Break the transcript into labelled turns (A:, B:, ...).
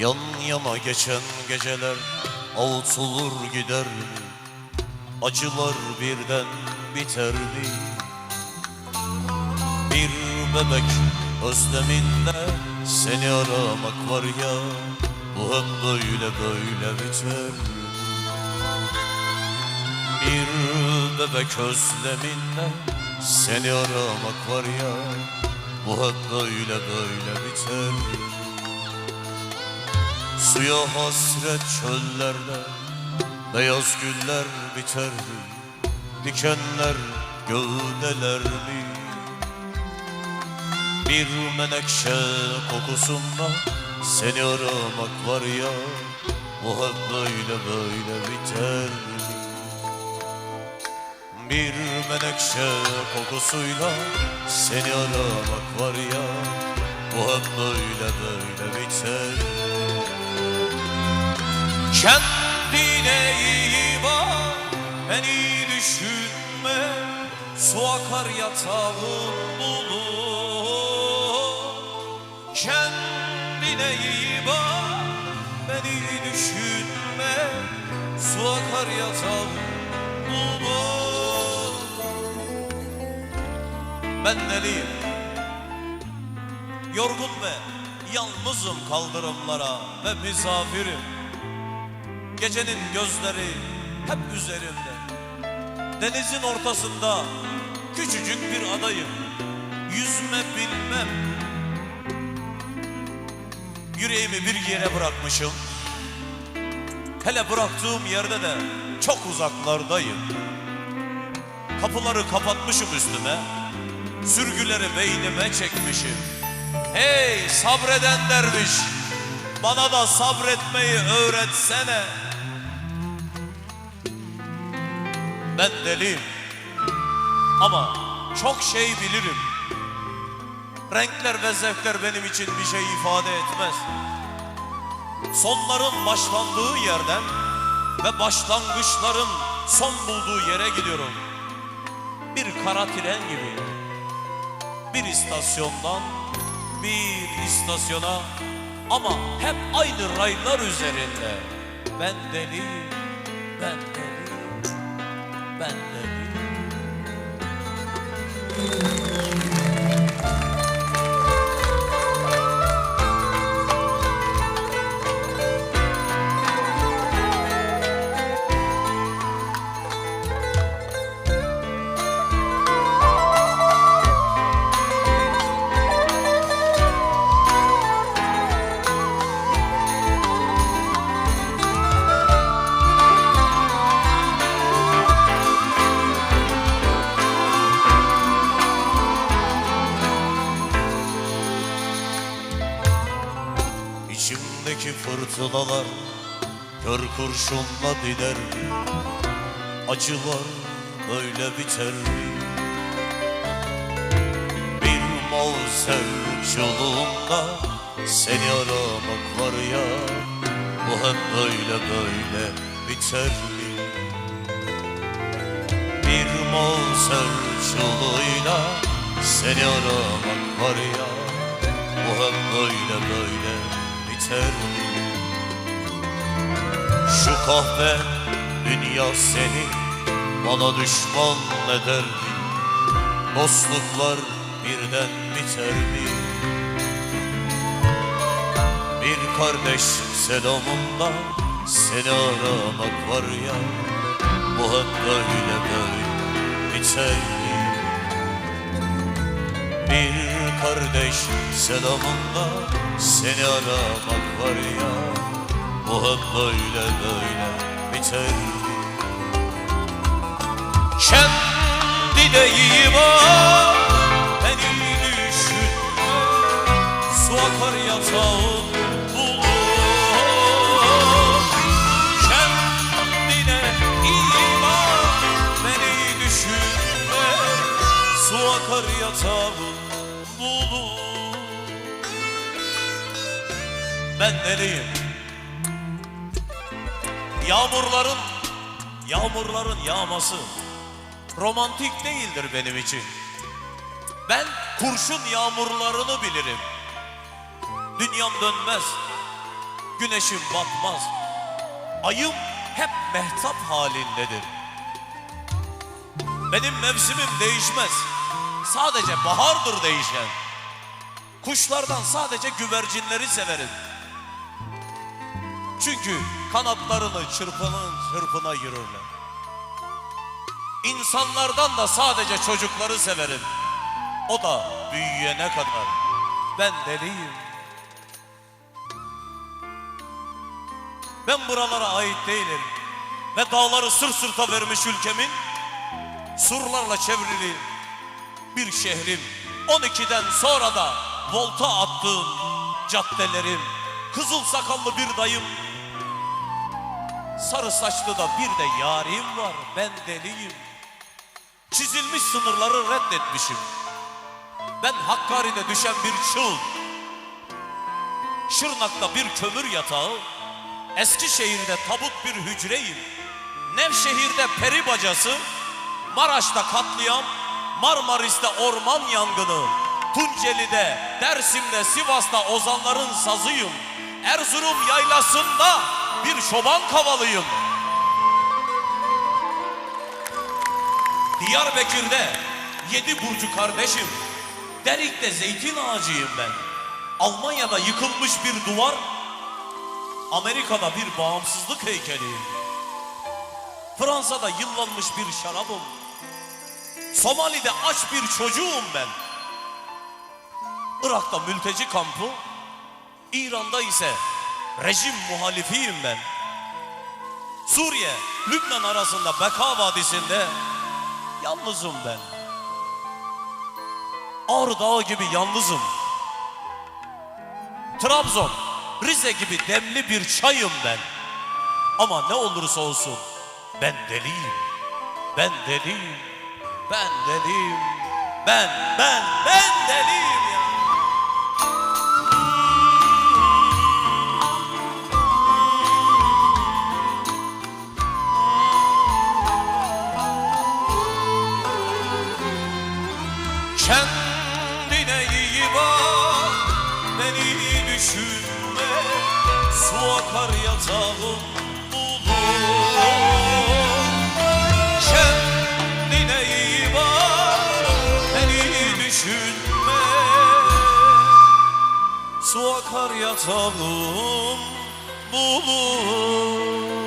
A: Yan yana geçen geceler avutulur gider Acılar birden biterdi. Bir bebek özleminle seni aramak var ya Bu hep böyle böyle biter. Bir bebek özleminle seni aramak var ya Bu hep böyle böyle biter Suya hasret çöllerde Beyaz güller biterdi Dikenler gövdelerdi Bir menekşe kokusunda Seni aramak var ya Bu hep böyle böyle biterdi Bir menekşe kokusuyla Seni aramak var ya Bu hep böyle böyle biterdi Kendine iyi bak, beni düşünme. Su akar yatağın bulur Kendine iyi bak, beni düşünme. Su akar yatağın bulur Ben deliyim. Yorgun ve yalnızım kaldırımlara ve misafirim Gecenin gözleri hep üzerimde Denizin ortasında küçücük bir adayım. Yüzme bilmem. Yüreğimi bir yere bırakmışım. Hele bıraktığım yerde de çok uzaklardayım. Kapıları kapatmışım üstüme. Sürgüleri beynime çekmişim. Hey sabreden derviş Bana da sabretmeyi öğretsene Ben deliyim. Ama çok şey bilirim. Renkler ve zevkler benim için bir şey ifade etmez. Sonların başlandığı yerden Ve başlangıçların son bulduğu yere gidiyorum. Bir kara tren gibi. Bir istasyondan bir istasyona. Ama hep aynı raylar üzerinde. Ben deliyim, ben ben İçimdeki fırtınalar kör kurşunla diler Acılar böyle biter. Bir mavser yolunda seni aramak var ya Bu hep böyle böyle biter. Bir mavser yoluyla seni aramak var ya Bu hep böyle böyle biter Şu kahve dünya seni bana düşman eder mi? Dostluklar birden biter mi? Bir kardeş selamında seni aramak var ya Bu hep böyle böyle biter mi? Kardeş selamında seni aramak var ya Bu hep böyle böyle biter. Kendine iyi bak Ben deliyim Yağmurların Yağmurların yağması romantik değildir benim için. Ben kurşun yağmurlarını bilirim. Dünyam dönmez. güneşim batmaz. Ayım hep mehtap halindedir. Benim mevsimim değişmez. Sadece bahardır değişen. Kuşlardan sadece güvercinleri severim. Çünkü kanatlarını çırpının çırpına yürürler. İnsanlardan da sadece çocukları severim. O da büyüyene kadar. Ben deliyim. Ben buralara ait değilim. Ve dağları sır sırta vermiş ülkemin surlarla çevrili bir şehrim. 12'den sonra da volta attığım caddelerim. Kızıl sakallı bir dayım. Sarı saçlı da bir de yarim var. Ben deliyim. Çizilmiş sınırları reddetmişim. Ben Hakkari'de düşen bir çığ. Şırnak'ta bir kömür yatağı. Eskişehir'de tabut bir hücreyim. Nevşehir'de peri bacası. Maraş'ta katliam. Marmaris'te orman yangını. Tunceli'de, Dersim'de, Sivas'ta ozanların sazıyım. Erzurum yaylasında bir çoban kavalıyım. Diyarbakır'da yedi burcu kardeşim. Derik'te zeytin ağacıyım ben. Almanya'da yıkılmış bir duvar. Amerika'da bir bağımsızlık heykeliyim. Fransa'da yıllanmış bir şarabım. Somali'de aç bir çocuğum ben. Irak'ta mülteci kampı. İran'da ise rejim muhalifiyim ben. Suriye, Lübnan arasında Beka Vadisi'nde yalnızım ben. Ağrı Dağı gibi yalnızım. Trabzon, Rize gibi demli bir çayım ben. Ama ne olursa olsun ben deliyim. Ben deliyim. Ben deliyim. Ben, ben, ben deliyim ya. Düşünme Su akar yatağım bulur Kendine iyi bak Beni düşünme. Su akar yatağım bulur